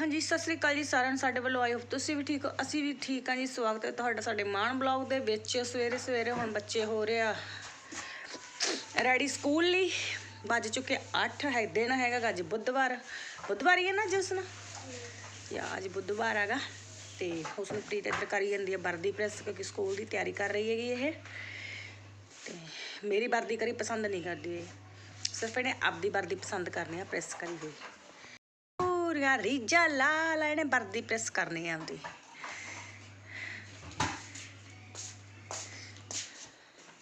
ਹਾਂਜੀ, ਸਤਿ ਸ੍ਰੀ ਅਕਾਲ ਜੀ ਸਾਰਿਆਂ ਨੂੰ, ਸਾਡੇ ਵੱਲੋਂ ਆਈ ਹੋਪ ਤੁਸੀਂ ਵੀ ਠੀਕ ਹੋ, ਅਸੀਂ ਵੀ ਠੀਕ ਹਾਂ ਜੀ, ਸਵਾਗਤ ਹੈ ਤੁਹਾਡਾ ਸਾਡੇ ਮਾਨ ਬਲੌਗ ਦੇ ਵਿੱਚ, ਸਵੇਰੇ ਸਵੇਰੇ ਹੁਣ ਬੱਚੇ ਹੋ ਰਹੇ ਆ ਰੈਡੀ ਸਕੂਲ ਲਈ, ਵੱਜ ਚੁੱਕੇ 8 ਹੈ ਦਿਨ ਹੈਗਾ ਅੱਜ ਬੁੱਧਵਾਰ ਬੁੱਧਵਾਰ ਹੀ ਹੈ ਨਾ ਜਸਨ ਯਾ, ਅੱਜ ਬੁੱਧਵਾਰ ਹੈਗਾ, ਤੇ ਉਸਨੂੰ ਪ੍ਰੀਤ ਇੱਧਰ ਕਰੀ ਜਾਂਦੀ ਹੈ ਵਰਦੀ ਪ੍ਰੈਸ, ਕਿਉਂਕਿ ਸਕੂਲ ਦੀ ਤਿਆਰੀ ਕਰ ਰਹੀ ਹੈਗੀ ਇਹ, ਤੇ ਮੇਰੀ ਵਰਦੀ ਕਰੀ ਪਸੰਦ ਨਹੀਂ ਕਰਦੀ ਇਹ। ਸਿਰਫ ਇਹਨੇ ਆਪਦੀ ਵਰਦੀ ਪਸੰਦ ਕਰਨੀ ਆ, ਪ੍ਰੈਸ ਕਰੀ ਹੋਈ। ਪੂਰੀਆਂ ਰੀਜਾ ਲਾ ਇਹਨੇ ਵਰਦੀ ਪ੍ਰੈਸ ਕਰਨੀ ਆ ਆਪਦੀ।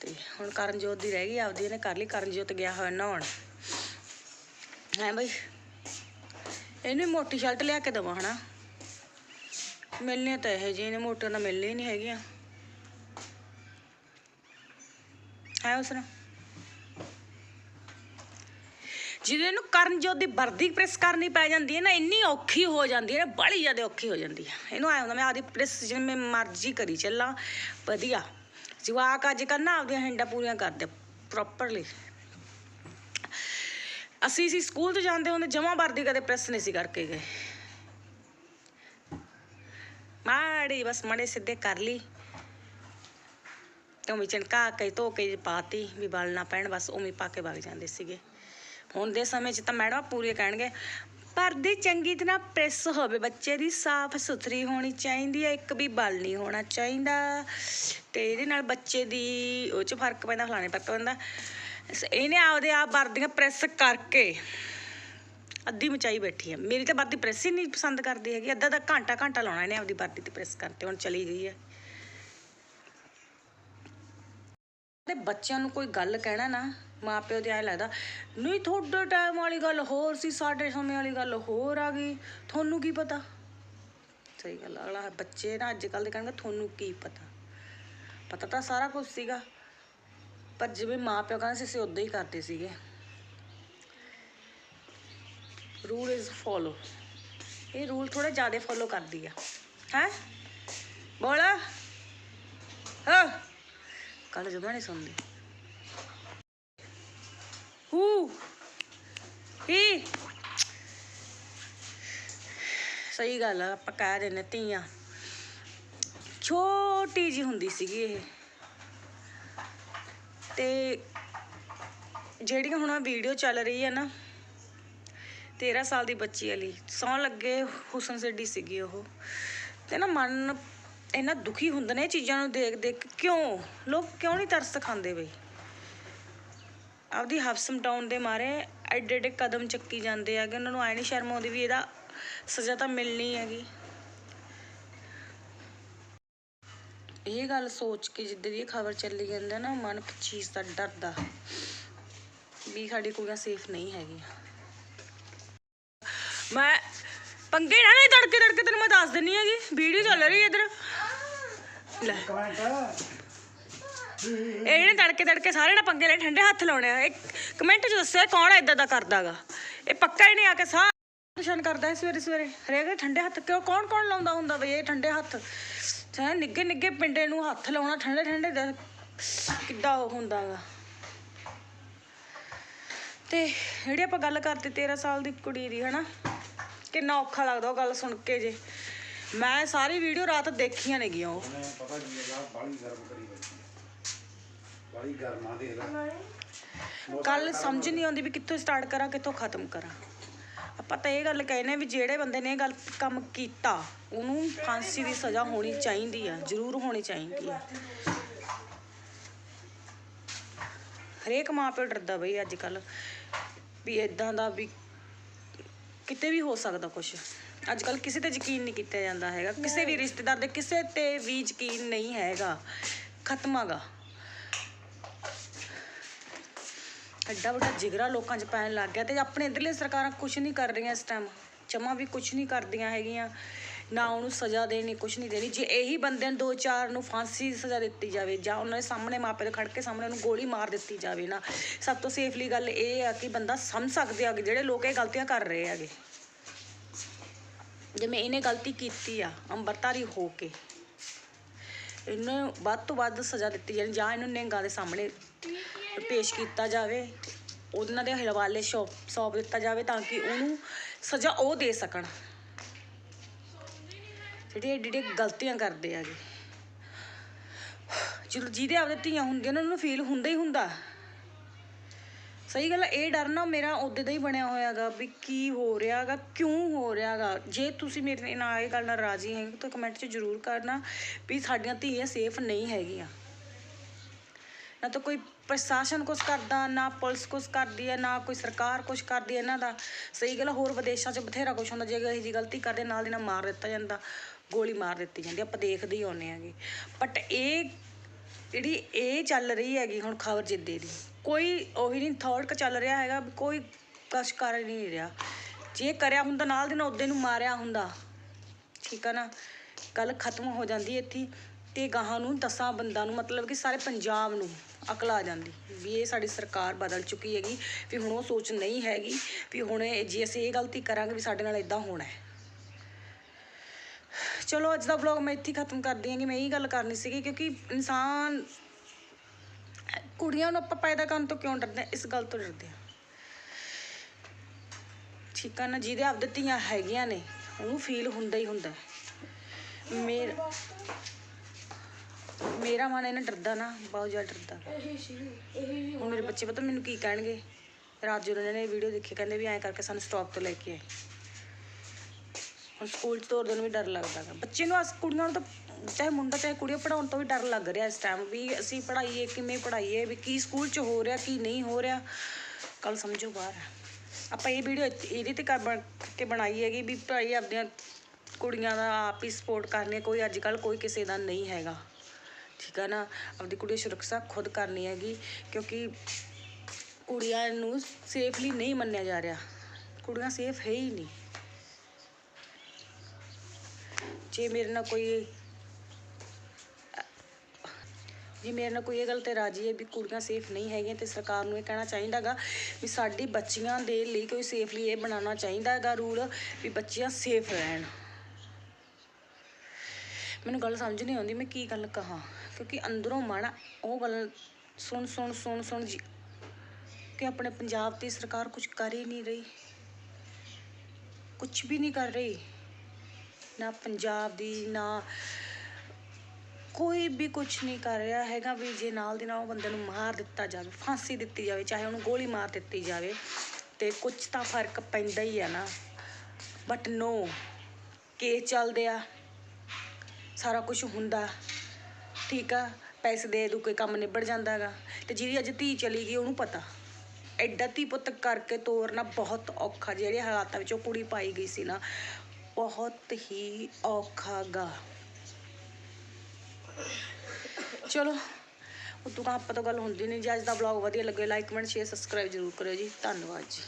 ਤੇ ਹੁਣ ਕਰਨਜੋਤ ਦੀ ਰਹਿ ਗਈ, ਆਪਦੀ ਇਹਨੇ ਕਰ ਲਈ, ਕਰਨਜੋਤ ਗਿਆ ਹੋਇਆ ਨਹਾਉਣ। ਹੈ ਬਈ? ਇਹਨੂੰ ਮੋਟੀ ਸ਼ਰਟ ਲਿਆ ਕੇ ਦਵਾ ਹਨਾ। ਮਿਲਨੇ ਤਾਂ ਇਹ ਜਿਹੇ ਨੇ ਮੋਟੇ ਨਾਲ ਮਿਲਨੇ ਹੀ ਨਹੀਂ ਹੈਗੀਆਂ। ਹੈ ਉਸ ਨੂੰ ਜਿਹਦੇ ਨੂੰ ਕਰਨਜੋਤ ਦੀ ਵਰਦੀ ਪ੍ਰੈਸ ਕਰਨੀ ਪੈ ਜਾਂਦੀ ਹੈ ਨਾ, ਇੰਨੀ ਔਖੀ ਹੋ ਜਾਂਦੀ ਹੈ, ਬੜੀ ਜ਼ਿਆਦਾ ਔਖੀ ਹੋ ਜਾਂਦੀ ਹੈ। ਇਹਨੂੰ ਆਇਆ ਹੁੰਦਾ, ਮੈਂ ਆਪਦੀ ਪ੍ਰੈਸ ਜਿਵੇਂ ਮਰਜ਼ੀ ਕਰੀ ਚੱਲਾਂ, ਵਧੀਆ। ਜਵਾਕ ਅੱਜ ਕੱਲ੍ਹ ਨਾ ਆਪਦੀਆਂ ਹੈਂਡਾਂ ਪੂਰੀਆਂ ਕਰਦੇ ਪ੍ਰੋਪਰਲੀ ਅਸੀਂ ਸੀ ਸਕੂਲ ਤੋਂ ਜਾਂਦੇ ਹੁੰਦੇ, ਜਮਾ ਵਰਦੀ ਕਦੇ ਪ੍ਰੈਸ ਨਹੀਂ ਸੀ ਕਰਕੇ ਗਏ। ਮਾੜੀ ਬਸ ਮੜੇ ਸਿੱਧੇ ਕਰ ਲਈ। ਤੇ ਉਵੇਂ ਚਣਕਾ ਕੇ ਧੋ ਕੇ ਪਾਤੀ, ਵੀ ਬਲ ਨਾ ਪੈਣ, ਬਸ ਉਵੇਂ ਪਾ ਕੇ ਵਗ ਜਾਂਦੇ ਸੀਗੇ। ਹੁਣ ਦੇ ਸਮੇਂ 'ਚ ਤਾਂ ਮੈਡਮ ਪੂਰੀ ਕਹਿਣਗੇ ਪਰਦੀ ਚੰਗੀ ਤਰ੍ਹਾਂ ਪ੍ਰੈਸ ਹੋਵੇ, ਬੱਚੇ ਦੀ ਸਾਫ਼ ਸੁਥਰੀ ਹੋਣੀ ਚਾਹੀਦੀ ਹੈ, ਇੱਕ ਵੀ ਬਲ ਨਹੀਂ ਹੋਣਾ ਚਾਹੀਦਾ। ਤੇ ਇਹਦੇ ਨਾਲ ਬੱਚੇ ਦੀ ਉਹ 'ਚ ਫ਼ਰਕ ਪੈਂਦਾ, ਫਲਾਣੇ ਫ਼ਰਕ ਪੈਂਦਾ। ਇਹਨੇ ਆਪਦੇ ਆਪ ਵਰਦੀਆਂ ਪ੍ਰੈਸ ਕਰਕੇ ਅੱਧੀ ਮਚਾਈ ਬੈਠੀ ਹੈ। ਮੇਰੀ ਤਾਂ ਵਰਦੀ ਪ੍ਰੈਸ ਹੀ ਨਹੀਂ ਪਸੰਦ ਕਰਦੀ ਹੈਗੀ ਅੱਧਾ ਦਾ ਘੰਟਾ ਘੰਟਾ ਲਾਉਣਾ ਇਹਨੇ ਆਪਦੀ ਵਰਦੀ ਤੇ ਪ੍ਰੈਸ ਕਰਤੇ ਹੁਣ ਚਲੀ ਗਈ ਹੈ। ਤੇ ਬੱਚਿਆਂ ਨੂੰ ਕੋਈ ਗੱਲ ਕਹਿਣਾ ਨਾ, ਮਾਪਿਓ ਦੇ ਐ ਲੱਗਦਾ, ਨਹੀਂ, ਤੁਹਾਡੇ ਟਾਈਮ ਵਾਲੀ ਗੱਲ ਹੋਰ ਸੀ, ਸਾਡੇ ਸਮੇਂ ਵਾਲੀ ਗੱਲ ਹੋਰ ਆ ਗਈ, ਤੁਹਾਨੂੰ ਕੀ ਪਤਾ? ਸਹੀ ਗੱਲ ਅਗਲਾ ਬੱਚੇ ਨਾ ਅੱਜ ਕੱਲ ਦੇ ਕਹਿਣਗੇ, ਤੁਹਾਨੂੰ ਕੀ ਪਤਾ? ਪਤਾ ਤਾਂ ਸਾਰਾ ਕੁਝ ਸੀਗਾ, ਪਰ ਜਿਵੇਂ ਮਾਪਿਓ ਕਹਿੰਦੇ ਸੀ, ਅਸੀਂ ਉਦਾਂ ਹੀ ਕਰਦੇ ਸੀਗੇ। ਰੂਲ ਇਜ਼ ਫੋਲੋ ਇਹ ਰੂਲ ਥੋੜੇ ਜ਼ਿਆਦਾ ਫੋਲੋ ਕਰਦੀ ਆ। ਹੈ ਬੋਲ ਹਾਂ ਕੱਲ ਜਮਾ ਨਹੀਂ ਸੁਣਦੀ ਹੂ। ਹੀ ਸਹੀ ਗੱਲ ਆ ਆਪਾਂ ਕਹਿ ਦਿੰਦੇ ਧੀਆਂ। ਛੋਟੀ ਜੀ ਹੁੰਦੀ ਸੀਗੀ ਇਹ। ਤੇ ਜਿਹੜੀਆਂ ਹੁਣ ਵੀਡੀਓ ਚੱਲ ਰਹੀ ਹੈ ਨਾ 13 ਸਾਲ ਦੀ ਬੱਚੀ ਵਾਲੀ ਸੌਂ ਲੱਗੇ ਹੁਸਨ ਸਿੱਡੀ ਸੀਗੀ ਉਹ। ਤੇ ਨਾ ਮਨ ਇੰਨਾ ਦੁਖੀ ਹੁੰਦੇ ਨੇ ਇਹ ਚੀਜ਼ਾਂ ਨੂੰ ਦੇਖ ਦੇਖ ਕੇ। ਕਿਉਂ? ਲੋਕ ਕਿਉਂ ਨਹੀਂ ਤਰਸ ਖਾਂਦੇ ਬਈ? ਆਪਦੀ ਹਫਸ ਮਟਾਉਣ ਦੇ ਮਾਰੇ ਐਡੇ ਐਡੇ ਕਦਮ ਚੱਕੀ ਜਾਂਦੇ ਹੈਗੇ। ਉਹਨਾਂ ਨੂੰ ਆਏ ਨਹੀਂ ਸ਼ਰਮ ਆਉਂਦੀ ਵੀ ਇਹਦਾ ਸਜ਼ਾ ਤਾਂ ਮਿਲਣੀ ਹੈਗੀ। ਇਹ ਗੱਲ ਸੋਚ ਕੇ ਜਿੱਦਾਂ ਦੀ ਇਹ ਖਬਰ ਚੱਲੀ ਜਾਂਦੀ ਹੈ ਨਾ, ਮਨ ਚੀਜ਼ ਦਾ ਡਰਦਾ ਵੀ ਸਾਡੀ ਕੁੜੀਆਂ ਸੇਫ ਨਹੀਂ ਹੈਗੀਆਂ। ਮੈਂ ਪੰਗੇ ਨਾ ਨਹੀਂ ਤੜਕੇ ਤੜਕੇ, ਤੈਨੂੰ ਮੈਂ ਦੱਸ ਦਿੰਨੀ ਹੈਗੀ। ਵੀਡੀਓ ਚੱਲ ਰਹੀ ਹੈ ਇੱਧਰ। ਲੈ। ਇਹ ਜਿਹੜੇ ਤੜਕੇ ਤੜਕੇ ਸਾਰੇ ਨਾ ਪੰਗੇ ਲੈ ਠੰਡੇ ਹੱਥ ਲਾਉਣੇ ਆ। ਇੱਕ ਕਮੈਂਟ 'ਚ ਦੱਸਿਓ ਕੌਣ ਇਦਾਂ ਦਾ ਕਰਦਾਗਾ। ਇਹ ਪੱਕਾ ਹੀ ਨਹੀਂ ਆ ਕੇ ਸਾਰਾ ਪਰੇਸ਼ਾਨ ਕਰਦਾ ਹੈ ਸਵੇਰੇ ਸਵੇਰੇ। ਹਰੇਕ ਠੰਡੇ ਹੱਥ ਕਿਉਂ ਕੌਣ ਕੌਣ ਲਾਉਂਦਾ ਹੁੰਦਾ ਬਈ ਇਹ ਠੰਡੇ ਹੱਥ? ਚਾਹੇ ਨਿੱਗੇ ਨਿੱਗੇ ਪਿੰਡੇ ਨੂੰ ਹੱਥ ਲਾਉਣਾ ਠੰਡੇ ਠੰਡੇ ਦੇ ਕਿੱਦਾਂ ਉਹ ਹੁੰਦਾਗਾ। ਤੇ ਜਿਹੜੀ ਆਪਾਂ ਗੱਲ ਕਰਤੇ 13 ਸਾਲ ਦੀ ਕੁੜੀ ਦੀ ਹਨਾ? ਕਿੰਨਾ ਔਖਾ ਲੱਗਦਾ ਉਹ ਗੱਲ ਸੁਣ ਕੇ ਜੇ। ਮੈਂ ਸਾਰੀ ਵੀਡੀਓ ਰਾਤ ਦੇਖੀਆਂ ਨੇਗੀਆਂ ਉਹ। ਉਹਨੇ ਪਤਾ ਕੀ ਹੈਗਾ ਬਾਲੀ ਗਰਮ ਕਰੀ ਬੈਠੀ ਬਾਲੀ ਗਰਮਾ ਦੇ ਲੈ। ਕੱਲ ਸਮਝ ਨਹੀਂ ਆਉਂਦੀ ਵੀ ਕਿੱਥੋਂ ਸਟਾਰਟ ਕਰਾਂ ਕਿੱਥੋਂ ਖਤਮ ਕਰਾਂ। ਆਪਾਂ ਤਾਂ ਇਹ ਗੱਲ ਕਹਿੰਦੇ ਵੀ ਜਿਹੜੇ ਬੰਦੇ ਨੇ ਇਹ ਗੱਲ ਕੰਮ ਕੀਤਾ ਉਹਨੂੰ ਫਾਂਸੀ ਦੀ ਸਜ਼ਾ ਹੋਣੀ ਚਾਹੀਦੀ ਆ ਜ਼ਰੂਰ ਹੋਣੀ ਚਾਹੀਦੀ ਆ। ਹਰੇਕ ਮਾਂ ਪਿਓ ਡਰਦਾ ਬਈ ਅੱਜ ਕੱਲ ਵੀ ਇਦਾਂ ਦਾ ਵੀ ਕਿਤੇ ਵੀ ਹੋ ਸਕਦਾ ਕੁਝ ਅੱਜ ਕੱਲ ਕਿਸੇ ਤੇ ਯਕੀਨ ਨਹੀਂ ਕੀਤਾ ਜਾਂਦਾ ਹੈਗਾ। ਕਿਸੇ ਵੀ ਰਿਸ਼ਤੇਦਾਰ ਦੇ ਕਿਸੇ ਤੇ ਵੀ ਯਕੀਨ ਨਹੀਂ ਹੈਗਾ। ਖਤਮ ਹੈਗਾ ਐਡਾ ਵੱਡਾ ਜਿਗਰਾ ਲੋਕਾਂ 'ਚ ਪੈਣ ਲੱਗ ਗਿਆ ਤੇ ਆਪਣੇ ਇੱਧਰਲੇ ਸਰਕਾਰਾਂ ਕੁਝ ਨਹੀਂ ਕਰ ਰਹੀਆਂ ਇਸ ਟਾਈਮ ਜਮਾਂ ਵੀ ਕੁਝ ਨਹੀਂ ਕਰਦੀਆਂ ਹੈਗੀਆਂ। ਨਾ ਉਹਨੂੰ ਸਜ਼ਾ ਦੇਣੀ ਕੁਝ ਨਹੀਂ ਦੇਣੀ। ਜੇ ਇਹੀ ਬੰਦੇ ਨੂੰ ਦੋ ਚਾਰ ਨੂੰ ਫਾਂਸੀ ਦੀ ਸਜ਼ਾ ਦਿੱਤੀ ਜਾਵੇ ਜਾਂ ਉਹਨਾਂ ਦੇ ਸਾਹਮਣੇ ਮਾਪੇ ਦੇ ਖੜ ਕੇ ਸਾਹਮਣੇ ਉਹਨੂੰ ਗੋਲੀ ਮਾਰ ਦਿੱਤੀ ਜਾਵੇ ਨਾ ਸਭ ਤੋਂ ਸੇਫਲੀ ਗੱਲ ਇਹ ਆ ਕਿ ਬੰਦਾ ਸਮਝ ਸਕਦੇ ਆ ਕਿ ਜਿਹੜੇ ਲੋਕ ਇਹ ਗਲਤੀਆਂ ਕਰ ਰਹੇ ਹੈਗੇ। ਜਿਵੇਂ ਇਹਨੇ ਗਲਤੀ ਕੀਤੀ ਆ ਅੰਬਰਤਾਰੀ ਹੋ ਕੇ, ਇਹਨੂੰ ਵੱਧ ਤੋਂ ਵੱਧ ਸਜ਼ਾ ਦਿੱਤੀ ਜਾਣੀ, ਜਾਂ ਇਹਨੂੰ ਨਿਹੰਗਾਂ ਦੇ ਸਾਹਮਣੇ ਪੇਸ਼ ਕੀਤਾ ਜਾਵੇ, ਉਹਨਾਂ ਦੇ ਹਵਾਲੇ ਸੌਂਪ ਸੌਂਪ ਦਿੱਤਾ ਜਾਵੇ ਤਾਂ ਕਿ ਉਹਨੂੰ ਸਜ਼ਾ ਉਹ ਦੇ ਸਕਣ। ਜਿਹੜੇ ਏਡੇ ਗਲਤੀਆਂ ਕਰਦੇ ਆਗੇ ਚਲੋ ਜਿਹਦੇ ਆਪਦੇ ਧੀਆਂ ਹੁੰਦੀਆਂ ਉਹਨਾਂ ਨੂੰ ਫੀਲ ਹੁੰਦਾ ਹੀ ਹੁੰਦਾ। ਸਹੀ ਗੱਲ ਹੈ ਇਹ ਡਰ ਨਾ ਮੇਰਾ ਉਹਦੇ ਦਾ ਹੀ ਬਣਿਆ ਹੋਇਆਗਾ ਵੀ ਕੀ ਹੋ ਰਿਹਾਗਾ ਕਿਉਂ ਹੋ ਰਿਹਾਗਾ। ਜੇ ਤੁਸੀਂ ਮੇਰੇ ਨਾਲ ਇਹ ਗੱਲ ਨਾਲ ਰਾਜ਼ੀ ਹੈਗੇ ਤਾਂ ਕਮੈਂਟ 'ਚ ਜ਼ਰੂਰ ਕਰਨਾ ਵੀ ਸਾਡੀਆਂ ਧੀਆਂ ਸੇਫ ਨਹੀਂ ਹੈਗੀਆਂ। ਨਾ ਤਾਂ ਕੋਈ ਪ੍ਰਸ਼ਾਸਨ ਕੁਛ ਕਰਦਾ ਨਾ ਪੁਲਿਸ ਕੁਛ ਕਰਦੀ ਹੈ ਨਾ ਕੋਈ ਸਰਕਾਰ ਕੁਛ ਕਰਦੀ ਹੈ ਇਹਨਾਂ ਦਾ। ਸਹੀ ਗੱਲ ਆ, ਹੋਰ ਵਿਦੇਸ਼ਾਂ 'ਚ ਬਥੇਰਾ ਕੁਛ ਹੁੰਦਾ ਜੇ ਇਹ ਜੀ ਗਲਤੀ ਕਰਦੇ ਨਾਲ ਦੀ ਨਾਲ ਮਾਰ ਦਿੱਤਾ ਜਾਂਦਾ ਗੋਲੀ ਮਾਰ ਦਿੱਤੀ ਜਾਂਦੀ ਆਪਾਂ ਦੇਖਦੇ ਹੀ ਆਉਂਦੇ ਆਂਗੇ ਬਟ ਇਹ ਜਿਹੜੀ ਇਹ ਚੱਲ ਰਹੀ ਹੈਗੀ ਹੁਣ ਖਬਰ ਜਿੱਦੇ ਦੀ ਕੋਈ ਉਹੀ ਨਹੀਂ ਥਰਡ ਚੱਲ ਰਿਹਾ ਹੈਗਾ ਕੋਈ ਕਸ਼ ਕਰ ਹੀ ਨਹੀਂ ਰਿਹਾ। ਜੇ ਕਰਿਆ ਹੁੰਦਾ ਨਾਲ ਦੀ ਨਾਲ, ਉਹਦੇ ਨੂੰ ਮਾਰਿਆ ਹੁੰਦਾ। ਠੀਕ ਆ ਨਾ? ਗੱਲ ਖਤਮ ਹੋ ਜਾਂਦੀ ਇੱਥੇ। ਹੀ ਤੇ ਗਾਹਾਂ ਨੂੰ ਦਸਾਂ ਬੰਦਾਂ ਨੂੰ, ਮਤਲਬ ਕਿ ਸਾਰੇ ਪੰਜਾਬ ਨੂੰ ਅਕਲ ਆ ਜਾਂਦੀ। ਵੀ ਇਹ ਸਾਡੀ ਸਰਕਾਰ ਬਦਲ ਚੁੱਕੀ ਹੈਗੀ, ਵੀ ਹੁਣ ਉਹ ਸੋਚ ਨਹੀਂ ਹੈਗੀ, ਵੀ ਹੁਣ ਜੇ ਅਸੀਂ ਇਹ ਗਲਤੀ ਕਰਾਂਗੇ, ਵੀ ਸਾਡੇ ਨਾਲ ਇਦਾਂ ਹੋਣਾ ਹੈ। ਚਲੋ, ਅੱਜ ਦਾ ਵਲੌਗ ਮੈਂ ਇੱਥੇ ਖਤਮ ਕਰਦੀ ਹਾਂ ਕਿ ਮੈਂ ਇਹ ਗੱਲ ਕਰਨੀ ਸੀਗੀ, ਕਿਉਂਕਿ ਇਨਸਾਨ ਕੁੜੀਆਂ ਨੂੰ ਆਪਾਂ ਪੈਦਾ ਕਰਨ ਤੋਂ ਕਿਉਂ ਡਰਦੇ ਹਾਂ? ਇਸ ਗੱਲ ਤੋਂ ਡਰਦੇ ਹਾਂ। ਠੀਕ ਆ ਨਾ, ਜਿਹਦੇ ਆਪਦੇ ਧੀਆਂ ਹੈਗੀਆਂ ਨੇ, ਉਹਨੂੰ ਫੀਲ ਹੁੰਦਾ ਹੀ ਹੁੰਦਾ ਮੇਰਾ ਮੇਰਾ ਮਨ ਇਹਨਾਂ ਡਰਦਾ ਨਾ, ਬਹੁਤ ਜ਼ਿਆਦਾ ਡਰਦਾ। ਹੁਣ ਮੇਰੇ ਬੱਚੇ ਪਤਾ ਮੈਨੂੰ ਕੀ ਕਹਿਣਗੇ? ਰਾਤ ਜਦੋਂ ਇਹਨਾਂ ਨੇ ਵੀਡੀਓ ਦੇਖੀ, ਕਹਿੰਦੇ ਵੀ ਐਂ ਕਰਕੇ ਸਾਨੂੰ ਸਟਾਪ ਤੋਂ ਲੈ ਕੇ ਆਏ। ਹੁਣ ਸਕੂਲ 'ਚ ਤੋਰ ਦੇਣ ਵੀ ਡਰ ਲੱਗਦਾ ਗਾ। ਬੱਚੇ ਨੂੰ ਅਸ ਕੁੜੀਆਂ ਨੂੰ ਤਾਂ ਚਾਹੇ ਮੁੰਡਾ ਚਾਹੇ ਕੁੜੀਆਂ ਪੜਾਉਣ ਤੋਂ ਵੀ ਡਰ ਲੱਗ ਰਿਹਾ ਇਸ ਟਾਈਮ ਵੀ ਅਸੀਂ ਪੜ੍ਹਾਈਏ, ਕਿਵੇਂ ਪੜ੍ਹਾਈਏ, ਵੀ ਕੀ ਸਕੂਲ 'ਚ ਹੋ ਰਿਹਾ, ਕੀ ਨਹੀਂ ਹੋ ਰਿਹਾ। ਕੱਲ ਸਮਝੋ ਬਾਹਰ ਹੈ। ਆਪਾਂ ਇਹ ਵੀਡੀਓ ਇਹਦੇ ਤੇ ਕਰ ਬਣ ਕੇ ਬਣਾਈ ਹੈਗੀ ਵੀ ਭਾਈ ਆਪਦੀਆਂ ਕੁੜੀਆਂ ਦਾ ਆਪ ਹੀ ਸਪੋਰਟ ਕਰਨੀ ਕੋਈ ਅੱਜ ਕੱਲ ਕੋਈ ਕਿਸੇ ਦਾ ਨਹੀਂ ਹੈਗਾ। ਠੀਕ ਆ ਨਾ? ਆਪਦੀ ਕੁੜੀ ਸੁਰੱਖਿਆ ਖੁਦ ਕਰਨੀ ਹੈਗੀ, ਕਿਉਂਕਿ ਕੁੜੀਆਂ ਨੂੰ ਸੇਫਲੀ ਨਹੀਂ ਮੰਨਿਆ ਜਾ ਰਿਹਾ। ਕੁੜੀਆਂ ਸੇਫ ਹੈ ਹੀ ਨਹੀਂ। ਜੇ ਮੇਰੇ ਨਾਲ ਕੋਈ ਜੀ, ਮੇਰੇ ਨਾਲ ਕੋਈ ਇਹ ਗੱਲ ਤੇ ਰਾਜੀ ਹੈ ਵੀ ਕੁੜੀਆਂ ਸੇਫ ਨਹੀਂ ਹੈਗੀਆਂ ਤੇ ਸਰਕਾਰ ਨੂੰ ਇਹ ਕਹਿਣਾ ਚਾਹੀਦਾਗਾ ਵੀ ਸਾਡੀ ਬੱਚੀਆਂ ਦੇ ਲਈ ਕੋਈ ਸੇਫਲੀ ਇਹ ਬਣਾਉਣਾ ਚਾਹੀਦਾ ਹੈਗਾ ਰੂਲ ਵੀ ਬੱਚੀਆਂ ਸੇਫ ਰਹਿਣ। ਮੈਨੂੰ ਗੱਲ ਸਮਝ ਨਹੀਂ ਆਉਂਦੀ, ਮੈਂ ਕੀ ਗੱਲ ਕਹਾਂ? ਕਿਉਂਕਿ ਅੰਦਰੋਂ ਮਨ ਉਹ ਗੱਲ ਸੁਣ ਸੁਣ ਸੁਣ ਸੁਣ ਜੀ ਕਿ ਆਪਣੇ ਪੰਜਾਬ ਦੀ ਸਰਕਾਰ ਕੁਝ ਕਰ ਹੀ ਨਹੀਂ ਰਹੀ। ਕੁਝ ਵੀ ਨਹੀਂ ਕਰ ਰਹੀ। ਨਾ ਪੰਜਾਬ ਦੀ, ਨਾ ਕੋਈ ਵੀ ਕੁਝ ਨਹੀਂ ਕਰ ਰਿਹਾ ਹੈਗਾ ਵੀ ਜੇ ਨਾਲ ਦੀ ਨਾਲ ਉਹ ਬੰਦੇ ਨੂੰ ਮਾਰ ਦਿੱਤਾ ਜਾਵੇ, ਫਾਂਸੀ ਦਿੱਤੀ ਜਾਵੇ, ਚਾਹੇ ਉਹਨੂੰ ਗੋਲੀ ਮਾਰ ਦਿੱਤੀ ਜਾਵੇ, ਤੇ ਕੁਝ ਤਾਂ ਫ਼ਰਕ ਪੈਂਦਾ ਹੀ ਆ ਨਾ। ਬਟ ਨੋ ਕੇਸ ਚੱਲਦੇ ਆ, ਸਾਰਾ ਕੁਝ ਹੁੰਦਾ, ਠੀਕ ਆ, ਪੈਸੇ ਦੇ ਦੂ ਕੇ ਕੰਮ ਨਿਬੜ ਜਾਂਦਾ ਹੈਗਾ, ਤੇ ਜਿਹਦੀ ਅੱਜ ਧੀ ਚਲੀ ਗਈ ਉਹਨੂੰ ਪਤਾ। ਐਡਾ ਧੀ ਪੁੱਤ ਕਰਕੇ ਤੋਰਨਾ ਬਹੁਤ ਔਖਾ, ਜਿਹੜੇ ਹਾਲਾਤਾਂ ਵਿੱਚ ਉਹ ਕੁੜੀ ਪਾਈ ਗਈ ਸੀ ਨਾ, ਬਹੁਤ ਹੀ ਔਖਾ ਗਾ। ਚਲੋ, ਉਦੋਂ ਆਪਾਂ ਤੋਂ ਗੱਲ ਹੁੰਦੀ ਨਹੀਂ ਜੇ, ਅੱਜ ਦਾ ਵਲੌਗ ਵਧੀਆ ਲੱਗੇ ਲਾਈਕ ਕਮੈਂਟ ਸ਼ੇਅਰ ਸਬਸਕ੍ਰਾਈਬ ਜ਼ਰੂਰ ਕਰਿਓ ਜੀ। ਧੰਨਵਾਦ ਜੀ।